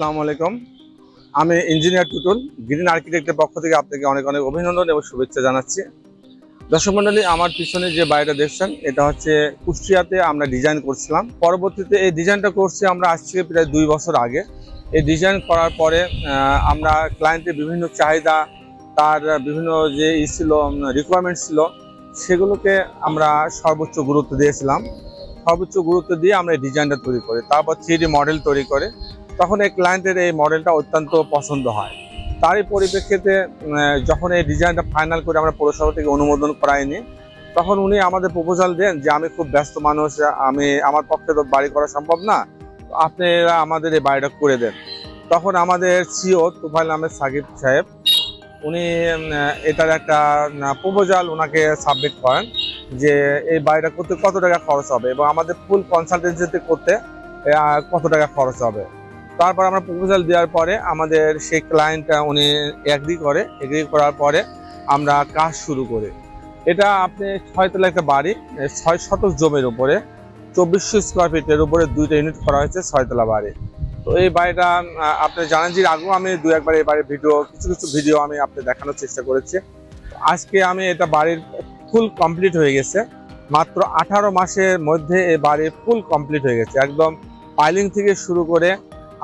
আসসালামু আলাইকুম। আমি ইঞ্জিনিয়ার টুটুল, গ্রিন আর্কিটেক্টের পক্ষ থেকে আপনাকে অনেক অনেক অভিনন্দন এবং শুভেচ্ছা জানাচ্ছি। দর্শক মন্ডলী, আমার পিছনে যে বাড়িটা দেখছেন, এটা হচ্ছে কুষ্টিয়াতে আমরা ডিজাইন করছিলাম। পরবর্তীতে এই ডিজাইনটা করছি আমরা আজ থেকে প্রায় দুই বছর আগে। এই ডিজাইন করার পরে আমরা ক্লায়েন্টের বিভিন্ন চাহিদা, তার বিভিন্ন যে ই ছিল রিকোয়ারমেন্ট ছিল, সেগুলোকে আমরা সর্বোচ্চ গুরুত্ব দিয়েছিলাম। সর্বোচ্চ গুরুত্ব দিয়ে আমরা এই ডিজাইনটা তৈরি করি। তারপর থ্রি মডেল তৈরি করে তখন এই ক্লায়েন্টের এই মডেলটা অত্যন্ত পছন্দ হয়। তারই পরিপ্রেক্ষিতে যখন এই ডিজাইনটা ফাইনাল করে আমরা পৌরসভা থেকে অনুমোদন করাইনি, তখন উনি আমাদের প্রপোজাল দেন যে, আমি খুব ব্যস্ত মানুষ, আমি, আমার পক্ষে তো বাড়ি করা সম্ভব না আপনারা আমাদের এই বাড়িটা করে দেন। তখন আমাদের সিও তুফাইল আহমেদ সাকিব সাহেব, উনি এটার একটা প্রপোজাল ওনাকে সাবমিট করেন যে, এই বাড়িটা করতে কত টাকা খরচ হবে এবং আমাদের ফুল কনসালটেন্সিতে করতে কত টাকা খরচ হবে? তারপর আমরা প্রপোজাল দেওয়ার পরে আমাদের সেই ক্লায়েন্টটা উনি এগ্রি করে এগ্রি করার পরে আমরা কাজ শুরু করি। এটা আপনি ছয়তলা একটা বাড়ি ছয় শতক জমির উপরে, চব্বিশশো স্কোয়ার ফিটের উপরে দুইটা ইউনিট করা হয়েছে ছয়তলা বাড়ি। তো এই বাড়িটা আপনি জানেন যে আগেও আমি দু একবার এই বাড়ির ভিডিও কিছু কিছু ভিডিও আমি আপনি দেখানোর চেষ্টা করেছি। আজকে আমি এটা বাড়ির ফুল কমপ্লিট হয়ে গেছে। মাত্র আঠারো মাসের মধ্যে এই বাড়ি ফুল কমপ্লিট হয়ে গেছে। একদম পাইলিং থেকে শুরু করে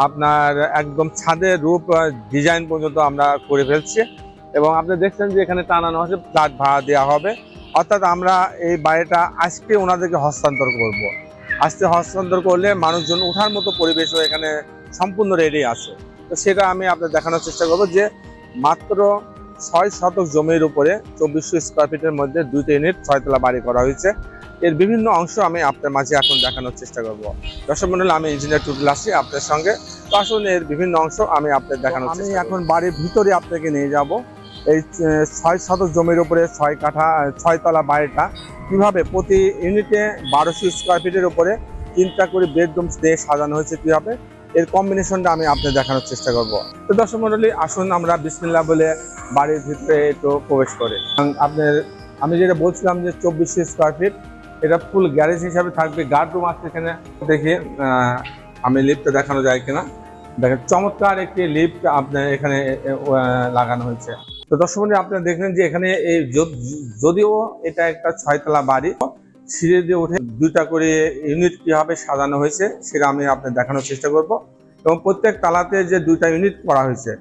আপনার একদম ছাদের রূপ ডিজাইন পর্যন্ত আমরা করে ফেলছি। এবং আপনি দেখছেন যে এখানে টানানো হচ্ছে ফ্ল্যাট ভাড়া দেওয়া হবে। অর্থাৎ আমরা এই বাড়িটা আজকে ওনাদেরকে হস্তান্তর করব। আজকে হস্তান্তর করলে মানুষজন ওঠার মতো পরিবেশও এখানে সম্পূর্ণ রেডি আছে। তো সেটা আমি আপনার দেখানোর চেষ্টা করব যে মাত্র ছয় শতক জমির উপরে চব্বিশশো স্কোয়ার ফিটের মধ্যে দুইটা ইউনিট ছয়তলা বাড়ি করা হয়েছে। এর বিভিন্ন অংশ আমি আপনার মাঝে এখন দেখানোর চেষ্টা করব। দর্শক মন্ডল আমি ইঞ্জিনিয়ার টুটুল আসছি আপনার সঙ্গে। তো আসুন এর বিভিন্ন অংশ আমি আপনার দেখানোর আমি এখন বাড়ির ভিতরে আপনাকে নিয়ে যাব। এই ছয় শতক জমির উপরে ছয় কাঠা আহ, ছয়তলা বাড়িটা। কীভাবে? প্রতি ইউনিটে বারোশো স্কোয়ার ফিটের উপরে তিনটা করে বেডরুম দিয়ে সাজানো হয়েছে কীভাবে? এর কম্বিনেশনটা আমি আপনার দেখানোর চেষ্টা করব। তো দর্শক মন্ডলী আসুন আমরা বিসমিল্লা বলে বাড়ির ভিতরে একটু প্রবেশ করে। আপনার আমি যেটা বলছিলাম যে চব্বিশশো স্কোয়ার ফিট এটা ফুল গ্যারেজ হিসাবে থাকবে। গার্ড রুম আছে এখানে। দেখি আমি লিফটটা দেখানো যায় কিনা। দেখেন, চমৎকার একটি লিফট আপনার এখানে লাগানো হয়েছে। তো দর্শক আপনারা দেখলেন যে এখানে এই যদিও এটা একটা ছয়তলা বাড়ি, সিঁড়ি দিয়ে উঠে দুইটা করে ইউনিট কীভাবে সাজানো হয়েছে, সেটা আমি আপনার দেখানোর চেষ্টা করব। এবং প্রত্যেক তালাতে যে দুইটা ইউনিট করা হয়েছে,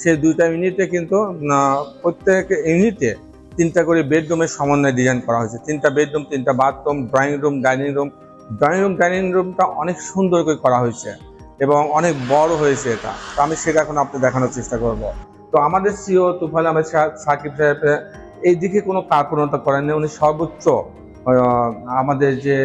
সেই দুইটা ইউনিটে কিন্তু প্রত্যেক ইউনিটে তিনটা করে বেডরুমের সমন্বয়ে ডিজাইন করা হয়েছে। তিনটা বেডরুম তিনটা bathroom drawing room dining room drawing room dining রুমটা অনেক সুন্দর করে করা হয়েছে এবং অনেক বড় হয়েছে এটা। তো আমি সেটা এখন আপনি দেখানোর চেষ্টা করব। তো আমাদের সিও তুফাল আহমেদ সাকিব সাহেব, এই দিকে কোনো কার্পণতা করেননি উনি সর্বোচ্চ আমাদের যে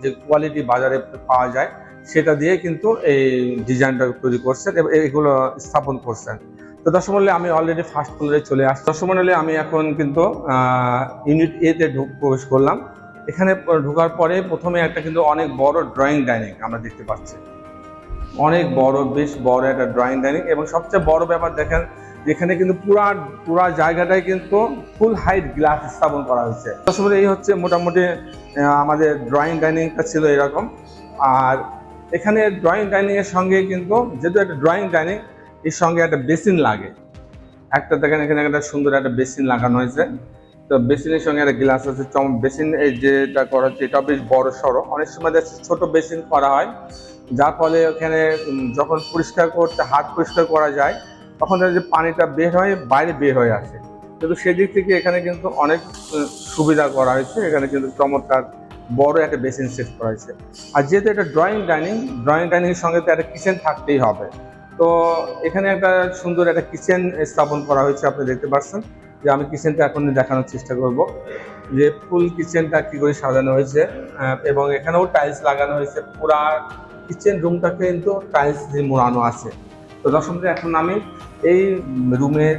যে কোয়ালিটি বাজারে পাওয়া যায়, সেটা দিয়ে কিন্তু এই ডিজাইনটা তৈরি করছেন এবং এগুলো স্থাপন করছেন। তো দশমূল্যে আমি অলরেডি ফার্স্ট ফ্লোরে চলে আসছি। দশমূল্যে আমি এখন কিন্তু ইউনিট এতে প্রবেশ করলাম। এখানে ঢোকার পরে প্রথমে একটা কিন্তু অনেক বড় ড্রয়িং ডাইনিং আমরা দেখতে পাচ্ছি। অনেক বড়, বেশ বড় একটা ড্রয়িং ডাইনিং এবং সবচেয়ে বড় ব্যাপার দেখেন, যেখানে কিন্তু পুরা পুরা জায়গাটায় কিন্তু ফুল হাইট গ্লাস স্থাপন করা হয়েছে। দশমূল্যে এই হচ্ছে মোটামুটি আমাদের ড্রয়িং ডাইনিংটা ছিল এরকম। আর এখানে ড্রয়িং ডাইনিং এর সঙ্গে কিন্তু, যেহেতু একটা ড্রয়িং ডাইনিং এর সঙ্গে একটা বেসিন লাগে। একটা দেখেন এখানে একটা সুন্দর একটা বেসিন লাগানো হয়েছে। তো বেসিনের সঙ্গে একটা গ্লাস আছে, চম, বেসিন এই যেটা করা হচ্ছে, এটা বেশ বড় সড়ো। অনেক সময় দেখা যাচ্ছে ছোট বেসিন করা হয়, যার ফলে ওখানে যখন পরিষ্কার করতে, হাত পরিষ্কার করা যায়, তখন যে পানিটা বের হয়ে বাইরে বের হয়ে আসে। কিন্তু সেদিক থেকে এখানে কিন্তু অনেক সুবিধা করা হয়েছে। এখানে কিন্তু চমৎকার বড় একটা বেসিন সেট করা হয়েছে। আর যেহেতু এটা ড্রয়িং ডাইনিং ড্রয়িং ডাইনিংয়ের সঙ্গে তো একটা কিচেন থাকতেই হবে। তো এখানে একটা সুন্দর একটা কিচেন স্থাপন করা হয়েছে, আপনি দেখতে পাচ্ছেন। যে আমি কিচেনটা এখন দেখানোর চেষ্টা করব। যে ফুল কিচেনটা কি করে সাজানো হয়েছে এবং এখানেও টাইলস লাগানো হয়েছে। পুরা কিচেন রুমটাকে কিন্তু টাইলস দিয়ে মোড়ানো আছে। তো দর্শক এখন আমি এই রুমের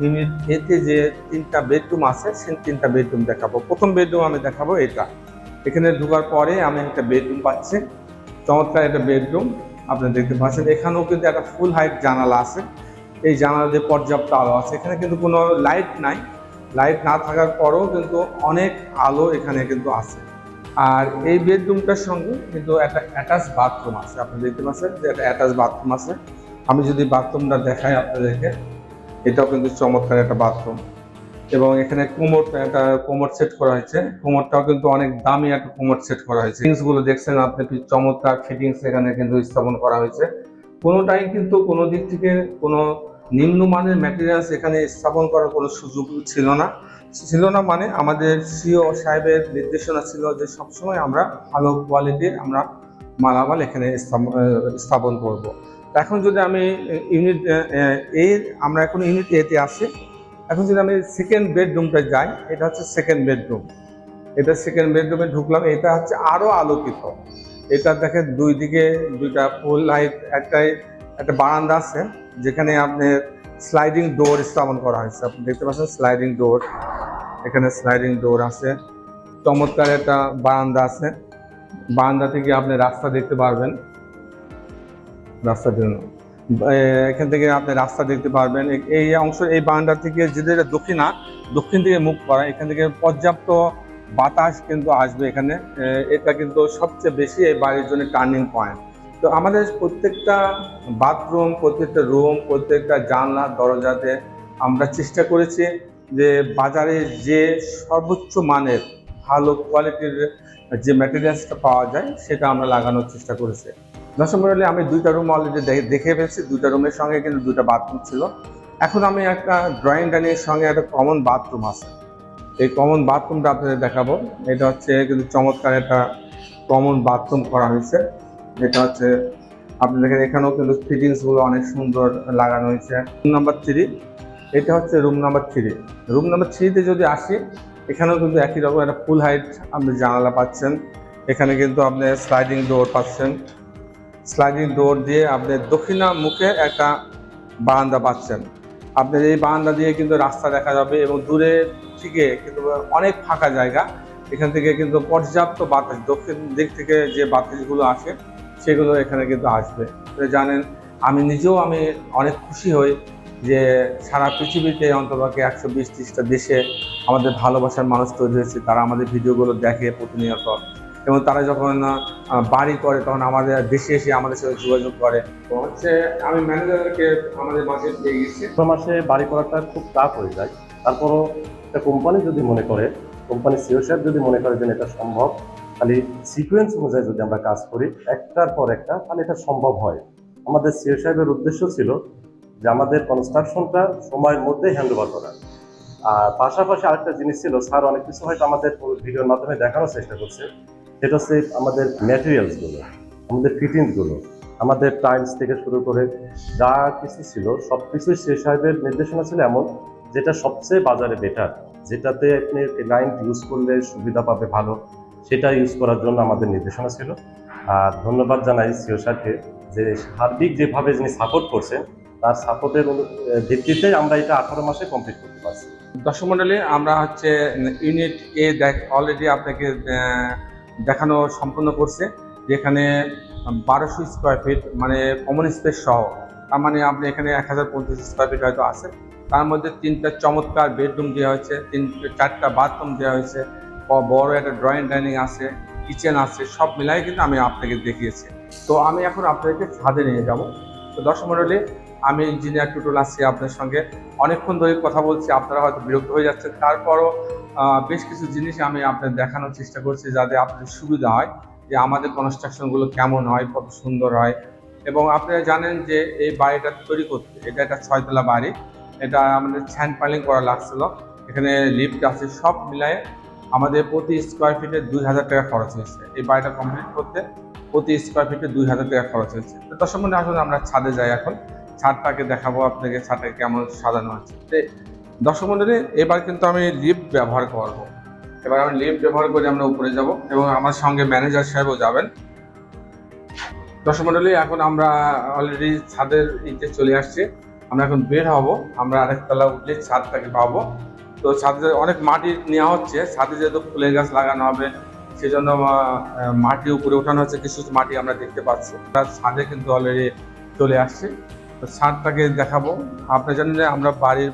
ইউনিট এতে যে তিনটা বেডরুম আছে, সেই তিনটা বেডরুম দেখাবো। প্রথম বেডরুম আমি দেখাবো এটা। এখানে ঢোকার পরে আমি একটা বেডরুম পাচ্ছি। চমৎকার একটা বেডরুম। আপনি দেখতে পাচ্ছেন এখানেও কিন্তু একটা ফুল হাইট জানালা আছে। এই জানালা দিয়ে পর্যাপ্ত আলো আছে। এখানে কিন্তু কোনো লাইট নাই। লাইট না থাকার পরেও কিন্তু অনেক আলো এখানে কিন্তু আছে। আর এই বেডরুমটার সঙ্গে কিন্তু একটা অ্যাটাচ বাথরুম আছে। আপনি দেখতে পাচ্ছেন যে একটা অ্যাটাচ বাথরুম আছে। আমি যদি বাথরুমটা দেখাই আপনাদেরকে, এটাও কিন্তু চমৎকার একটা বাথরুম এবং এখানে কোমর একটা কোমর সেট করা হয়েছে। কোমরটাও কিন্তু অনেক দামি একটা কোমর সেট করা হয়েছে। ফিটিংসগুলো দেখছেন আপনি, কি চমৎকার ফিটিংস এখানে কিন্তু স্থাপন করা হয়েছে। কোনোটাই কিন্তু কোনো দিক থেকে কোনো নিম্নমানের ম্যাটেরিয়ালস এখানে স্থাপন করার কোনো সুযোগ ছিল না। ছিল না মানে আমাদের সিও সাহেবের নির্দেশনা ছিল যে সবসময় আমরা ভালো কোয়ালিটির আমরা মালামাল এখানে স্থাপ- স্থাপন করব। এখন যদি আমি ইউনিট এ, আমরা এখন ইউনিট এতে আসি এখন যদি আমি সেকেন্ড বেডরুমটা যাই, এটা হচ্ছে সেকেন্ড বেডরুম এটা সেকেন্ড বেডরুমে ঢুকলাম, এটা হচ্ছে আরও আলোকিত। এটা দেখেন দুই দিকে দুইটা ফুল লাইট একটাই একটা বারান্দা আছে, যেখানে আপনার স্লাইডিং ডোর স্থাপন করা হয়েছে। আপনি দেখতে পাচ্ছেন স্লাইডিং ডোর এখানে স্লাইডিং ডোর আছে। চমৎকার একটা বারান্দা আছে। বারান্দা থেকে আপনি রাস্তা দেখতে পারবেন। রাস্তা জন্য। এখান থেকে আপনি রাস্তা দেখতে পারবেন। এই অংশ, এই বারান্দা থেকে যেটা দক্ষিণা, দক্ষিণ দিকে মুখ করা, এখান থেকে পর্যাপ্ত বাতাস কিন্তু আসবে এখানে। এটা কিন্তু সবচেয়ে বেশি এই বাড়ির জন্য টার্নিং পয়েন্ট তো আমাদের প্রত্যেকটা বাথরুম প্রত্যেকটা রুম প্রত্যেকটা জানলা, দরজাতে আমরা চেষ্টা করেছি যে বাজারে যে সর্বোচ্চ মানের ভালো কোয়ালিটির যে ম্যাটেরিয়ালসটা পাওয়া যায়, সেটা আমরা লাগানোর চেষ্টা করেছি। দশম আমি দুইটা রুম অলরেডি দেখে ফেলছি, দুইটা রুমের সঙ্গে কিন্তু দুইটা বাথরুম ছিল। এখন আমি একটা ড্রয়িং ডাইনিংয়ের সঙ্গে একটা কমন বাথরুম আছে। এই কমন বাথরুমটা আপনাদের দেখাবো। এটা হচ্ছে কিন্তু চমৎকার একটা কমন বাথরুম করা হয়েছে। এটা হচ্ছে, আপনি দেখেন এখানেও কিন্তু ফিটিংসগুলো অনেক সুন্দর লাগানো হয়েছে। রুম নাম্বার থ্রি এটা হচ্ছে room number three room number থ্রিতে যদি আসি, এখানেও কিন্তু একই রকম একটা ফুল হাইট আপনি জানালা পাচ্ছেন। এখানে কিন্তু আপনি স্লাইডিং ডোর পাচ্ছেন। স্লাইডিং ডোর দিয়ে আপনি দক্ষিণা মুখে একটা বারান্দা পাচ্ছেন। আপনার এই বারান্দা দিয়ে কিন্তু রাস্তা দেখা যাবে এবং দূরে থেকে কিন্তু অনেক ফাঁকা জায়গা। এখান থেকে কিন্তু পর্যাপ্ত বাতাস, দক্ষিণ দিক থেকে যে বাতাসগুলো আসে সেগুলো এখানে কিন্তু আসবে। জানেন, আমি নিজেও আমি অনেক খুশি হই যে সারা পৃথিবীতে অন্ততপক্ষে একশো বিশ ত্রিশটা দেশে আমাদের ভালোবাসার মানুষ তৈরি হয়েছে। তারা আমাদের ভিডিওগুলো দেখে প্রতিনিয়ত এবং তারা যখন বাড়ি করে, তখন আমাদের দেশে এসে আমাদের সাথে যোগাযোগ করে। তো হচ্ছে, আমি ম্যানেজারকে আমাদের মাঝে পেয়ে গেছি। মাসে বাড়ি করাটা খুব টাফ হয়ে যায়। তারপরও একটা কোম্পানি যদি মনে করে কোম্পানি সিও সাহেব যদি মনে করে যে এটা সম্ভব, খালি সিকোয়েন্স অনুযায়ী যদি আমরা কাজ করি, একটার পর একটা, তাহলে এটা সম্ভব হয়। আমাদের সিও সাহেবের উদ্দেশ্য ছিল যে আমাদের কনস্ট্রাকশনটা সময়ের মধ্যে হ্যান্ড ওভার করা। আর পাশাপাশি আরেকটা জিনিস ছিল, স্যার অনেক কিছু হয়তো আমাদের ভিডিওর মাধ্যমে দেখানোর চেষ্টা করছে। সেটা হচ্ছে আমাদের ম্যাটেরিয়ালসগুলো আমাদের ফিটিংসগুলো আমাদের টাইলস থেকে শুরু করে যা কিছু ছিল সব কিছুই সে সাহেবের নির্দেশনা ছিল এমন যেটা সবচেয়ে বাজারে বেটার যেটাতে আপনি লাইন ইউজ করলে সুবিধা পাবে ভালো, সেটা ইউজ করার জন্য আমাদের নির্দেশনা ছিল। আর ধন্যবাদ জানাই সিও সাহেবকে যে সার্বিক যেভাবে যিনি সাপোর্ট করছেন, তার সাপোর্টের ভিত্তিতে আমরা এটা আঠারো মাসে কমপ্লিট করতে পারছি। দর্শক মন্ডলী, আমরা হচ্ছে ইউনিট এ দেখ অলরেডি আপনাকে দেখানো সম্পূর্ণ করছে, যেখানে বারোশো স্কোয়ার ফিট মানে কমন স্পেস সহ, তার মানে আপনি এখানে এক হাজার পঞ্চাশ স্কোয়ার ফিট হয়তো আছে। তার মধ্যে তিনটা চমৎকার বেডরুম দেওয়া হয়েছে, তিন, চারটা বাথরুম দেওয়া হয়েছে বড় একটা ড্রয়িং ডাইনিং আছে কিচেন আছে, সব মিলাই কিন্তু আমি আপনাকে দেখিয়েছি। তো আমি এখন আপনাদেরকে ছাদে নিয়ে যাব। তো দর্শক মন্ডলী আমি ইঞ্জিনিয়ার টুটুল আছি আপনার সঙ্গে। অনেকক্ষণ ধরে কথা বলছি, আপনারা হয়তো বিরক্ত হয়ে যাচ্ছেন। তারপরও বেশ কিছু জিনিস আমি আপনার দেখানোর চেষ্টা করছি যাতে আপনাদের সুবিধা হয়, যে আমাদের কনস্ট্রাকশনগুলো কেমন হয়, কত সুন্দর হয়। এবং আপনারা জানেন যে এই বাড়িটা তৈরি করতে, এটা একটা ছয়তলা বাড়ি, এটা আমাদের ছ্যান্ড পাইলিং করা লাগছিল। এখানে লিফট আছে, সব মিলায়ে আমাদের প্রতি স্কোয়ার ফিটে দুই হাজার টাকা খরচ হয়েছে। এই বাড়িটা কমপ্লিট করতে প্রতি স্কোয়ার ফিটে দুই হাজার টাকা খরচ হয়েছে। তো দর্শক আসলে আমরা ছাদে যাই এখন। ছাদটাকে দেখাবো আপনাকে ছাদটাকে কেমন সাজানো তো দর্শক মন্ডলী এবার কিন্তু আমি লিফট ব্যবহার করব। এবার আমি লিফ্ট ব্যবহার করে আমরা উপরে যাব এবং আমার সঙ্গে ম্যানেজার সাহেবও যাবেন। দর্শক মন্ডলী এখন আমরা অলরেডি ছাদের ইতে চলে আসছি। আমরা এখন বের হব, আমরা আরেকতলা উঠলে ছাদটাকে পাবো। তো ছাদে অনেক মাটি নেওয়া হচ্ছে, ছাদে যেহেতু ফুলের গাছ লাগানো হবে, সেজন্য মাটি উপরে ওঠানো হচ্ছে, কিছু মাটি আমরা দেখতে পাচ্ছি। তার ছাদে কিন্তু অলরেডি চলে আসছে। ছাদটাকে দেখাবো। আপনি জানেন যে আমরা বাড়ির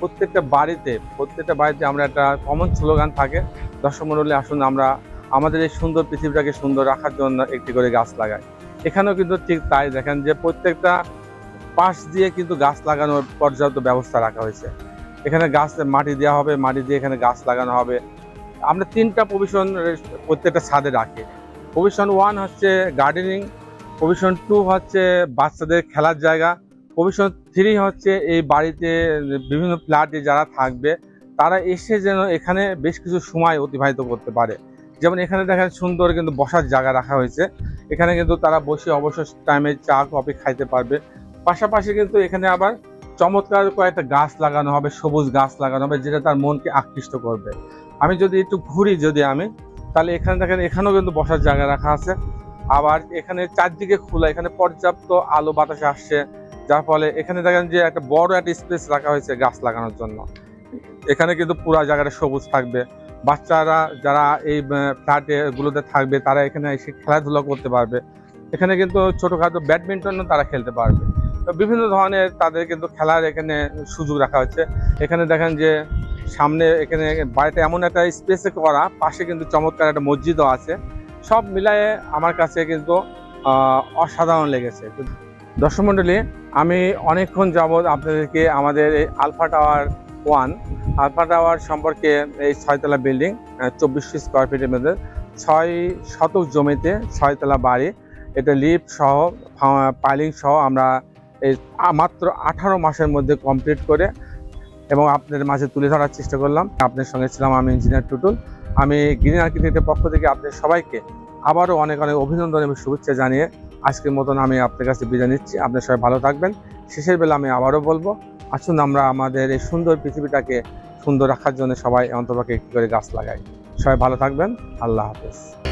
প্রত্যেকটা বাড়িতে প্রত্যেকটা বাড়িতে আমরা একটা কমন স্লোগান থাকে। দর্শক মণ্ডলী আসুন আমরা আমাদের এই সুন্দর পৃথিবীটাকে সুন্দর রাখার জন্য একটি করে গাছ লাগাই। এখানেও কিন্তু ঠিক তাই, দেখেন যে প্রত্যেকটা পাশ দিয়ে কিন্তু গাছ লাগানোর পর্যাপ্ত ব্যবস্থা রাখা হয়েছে। এখানে গাছ মাটি দেওয়া হবে, মাটি দিয়ে এখানে গাছ লাগানো হবে। আমরা তিনটা প্রভিশন প্রত্যেকটা ছাদে রাখি। প্রভিশন ওয়ান হচ্ছে গার্ডেনিং প্রভিশন টু হচ্ছে বাচ্চাদের খেলার জায়গা। প্রভিশন থ্রি হচ্ছে এই বাড়িতে বিভিন্ন ফ্ল্যাটে যারা থাকবে, তারা এসে যেন এখানে বেশ কিছু সময় অতিবাহিত করতে পারে। যেমন এখানে দেখেন সুন্দর কিন্তু বসার জায়গা রাখা হয়েছে। এখানে কিন্তু তারা বসে অবসর টাইমে চা কফি খাইতে পারবে। পাশাপাশি কিন্তু এখানে আবার চমৎকার কয়েকটা গাছ লাগানো হবে, সবুজ গাছ লাগানো হবে, যেটা তার মনকে আকৃষ্ট করবে। আমি যদি একটু ঘুরি যদি আমি, তাহলে এখানে দেখেন এখানেও কিন্তু বসার জায়গা রাখা আছে। আবার এখানে চারদিকে খোলা, এখানে পর্যাপ্ত আলো বাতাসে আসছে, যার ফলে এখানে দেখেন যে একটা বড় একটা স্পেস রাখা হয়েছে গাছ লাগানোর জন্য। এখানে কিন্তু পুরা জায়গাটা সবুজ থাকবে। বাচ্চারা যারা এই ফ্ল্যাটে গুলোতে থাকবে, তারা এখানে এসে খেলাধুলা করতে পারবে। এখানে কিন্তু ছোটখাটো ব্যাডমিন্টনও তারা খেলতে পারবে। বিভিন্ন ধরনের তাদের কিন্তু খেলার এখানে সুযোগ রাখা হচ্ছে এখানে দেখেন যে সামনে এখানে বাড়িতে এমন একটা স্পেসে করা, পাশে কিন্তু চমৎকার একটা মসজিদও আছে। সব মিলায়ে আমার কাছে কিন্তু অসাধারণ লেগেছে। দর্শক মণ্ডলী আমি অনেকক্ষণ যাবৎ আপনাদেরকে আমাদের এই alpha tower one, alpha tower সম্পর্কে এই ছয়তলা বিল্ডিং চব্বিশশো স্কোয়ার ফিটের মধ্যে, ছয় শতক জমিতে ছয়তলা বাড়ি, এটা লিফট সহ পাইলিং সহ আমরা এই মাত্র আঠারো মাসের মধ্যে কমপ্লিট করে এবং আপনাদের মাঝে তুলে ধরার চেষ্টা করলাম। আপনার সঙ্গে ছিলাম আমি ইঞ্জিনিয়ার টুটুল। আমি গ্রিন আর্কিটেক্টের পক্ষ থেকে আপনাদের সবাইকে আবারও অনেক অনেক অভিনন্দন এবং শুভেচ্ছা জানিয়ে আজকের মতন আমি আপনার কাছে বিদায় নিচ্ছি। আপনার সবাই ভালো থাকবেন। শেষের বেলা আমি আবারও বলব, আসুন আমরা আমাদের এই সুন্দর পৃথিবীটাকে সুন্দর রাখার জন্য সবাই অন্তপাকে একটি করে গাছ লাগাই। সবাই ভালো থাকবেন। আল্লাহ হাফেজ।